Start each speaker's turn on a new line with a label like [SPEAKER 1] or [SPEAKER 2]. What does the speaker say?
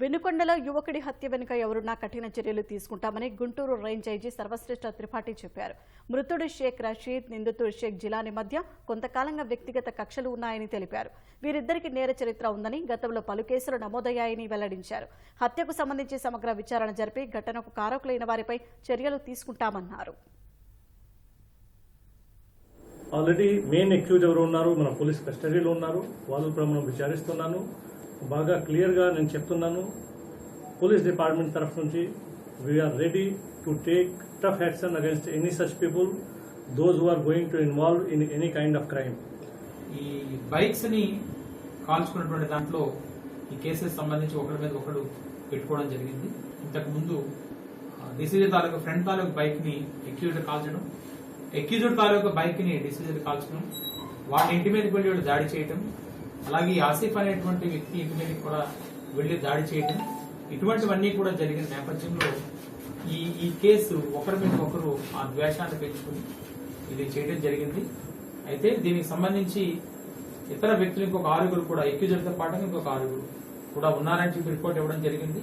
[SPEAKER 1] వెనుకొండలో యువకుడి హత్య వెనుక ఎవరున్నా కఠిన చర్యలు తీసుకుంటామని గుంటూరు రేంజ్ ఐజీ సర్వశ్రేష్ఠ త్రిపాఠి చెప్పారు. మృతుడు షేక్ రషీద్ నిందితుడు షేక్ జిలాని మధ్య కొంతకాలంగా వ్యక్తిగత కక్షలు ఉన్నాయని తెలిపారు. వీరిద్దరికి నేర చరిత్ర ఉందని గతంలో పలు కేసులు నమోదయ్యాయని వెల్లడించారు. హత్యకు సంబంధించి సమగ్ర విచారణ జరిపి ఘటనకు కారకులైన వారిపై చర్యలు తీసుకుంటామన్నారు.
[SPEAKER 2] ఆల్రెడీ మెయిన్ అక్యూజ్ ఎవరు ఉన్నారు? మన పోలీస్ కస్టడీలో ఉన్నారు. వాళ్ళు కూడా మనం విచారిస్తున్నాను. బాగా క్లియర్గా నేను చెప్తున్నాను. పోలీస్ డిపార్ట్మెంట్ తరఫు నుంచి we're ready to take tough action against any such people those who are going to involve in any kind of crime
[SPEAKER 3] ఈ బైక్స్ని కాల్చుకున్నటువంటి దాంట్లో ఈ కేసెస్ సంబంధించి ఒకరి మీద ఒకడు పెట్టుకోవడం జరిగింది. ఇంతకు ముందు డిసిజర్ తాలూకు ఫ్రంట్ తాలూకు బైక్ని ఎక్యూజ్డ్ కాల్చడం ఎక్యూజ్డ్ తాలూకు బైక్ని డిసిజర్ కాల్చడం వాళ్ళ ఇంటి మీదకి వెళ్ళి వీళ్ళు దాడి చేయడం అలాగే ఆసిఫ్ అనేటువంటి వ్యక్తి ఇంటి మీదకి కూడా వెళ్ళి దాడి చేయడం ఇటువంటివన్నీ కూడా జరిగిన నేపథ్యంలో ఈ ఈ కేసు ఒకరి మీద ఒకరు ఆ ద్వేషాన్ని పెంచుకుని ఇది చేయడం జరిగింది. అయితే దీనికి సంబంధించి ఇతర వ్యక్తులు ఇంకొక ఆరుగురు కూడా ఎక్యూజర్తో పాటు ఇంకొక ఆరుగురు కూడా ఉన్నారని చెప్పి రిపోర్ట్ ఇవ్వడం జరిగింది.